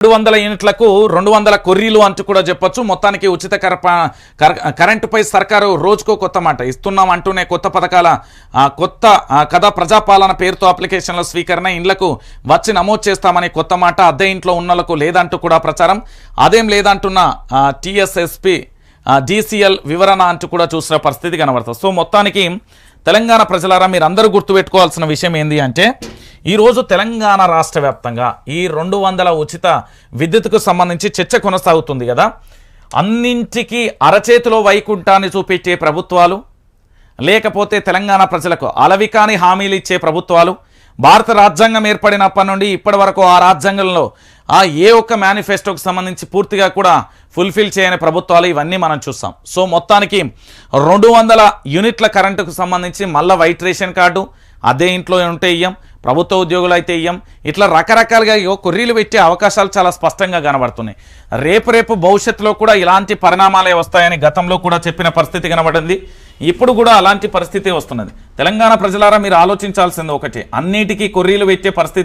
రెండు వందల యూనిట్లకు రెండు వందల కొర్రీలు అంటూ కూడా చెప్పొచ్చు. మొత్తానికి ఉచిత కర- కరెంటుపై సర్కారు రోజుకో కొత్త మాట ఇస్తున్నాం అంటూనే కొత్త పథకాల కొత్త కథ ప్రజాపాలన పేరుతో అప్లికేషన్ల స్వీకరణ ఇండ్లకు వచ్చి నమోదు చేస్తామని కొత్త మాట అద్దె ఇంట్లో ఉన్నలకు లేదంటూ కూడా ప్రచారం. అదేం లేదంటున్న టీఎస్ఎస్పి డిసిఎల్ వివరణ అంటూ కూడా చూసిన పరిస్థితి కనబడుతుంది సో మొత్తానికి తెలంగాణ ప్రజలారా మీరు అందరూ గుర్తుపెట్టుకోవాల్సిన విషయం ఏంటి అంటే ఈరోజు తెలంగాణ రాష్ట్ర వ్యాప్తంగా ఈ రెండు వందల ఉచిత విద్యుత్కు సంబంధించి చర్చ కొనసాగుతుంది కదా. అన్నింటికీ అరచేతిలో వైకుంఠాన్ని చూపించే ప్రభుత్వాలు లేకపోతే తెలంగాణ ప్రజలకు అలవికాని హామీలు ఇచ్చే ప్రభుత్వాలు భారత రాజ్యాంగం ఏర్పడినప్పటి నుండి ఇప్పటి వరకు ఆ రాజ్యాంగంలో ఆ ఏ ఒక్క మేనిఫెస్టోకి సంబంధించి పూర్తిగా కూడా ఫుల్ఫిల్ చేయని ప్రభుత్వాలు ఇవన్నీ మనం చూస్తాం. సో మొత్తానికి రెండు వందల యూనిట్ల కరెంటుకు సంబంధించి మళ్ళీ వైట్ రేషన్ కార్డు అదే ఇంట్లో ఉంటే ఇయ్యం ప్రభుత్వ ఉద్యోగులు అయితే ఇయ్యం. ఇట్లా రకరకాలుగా కొర్రీలు పెట్టే అవకాశాలు చాలా స్పష్టంగా కనబడుతున్నాయి. రేపు రేపు భవిష్యత్తులో కూడా ఇలాంటి పరిణామాలే వస్తాయని గతంలో కూడా చెప్పిన పరిస్థితి కనబడింది. ఇప్పుడు కూడా అలాంటి పరిస్థితి వస్తున్నది. తెలంగాణ ప్రజలారా మీరు ఆలోచించాల్సింది ఒకటి. అన్నిటికీ కొర్రీలు పెట్టే పరిస్థితి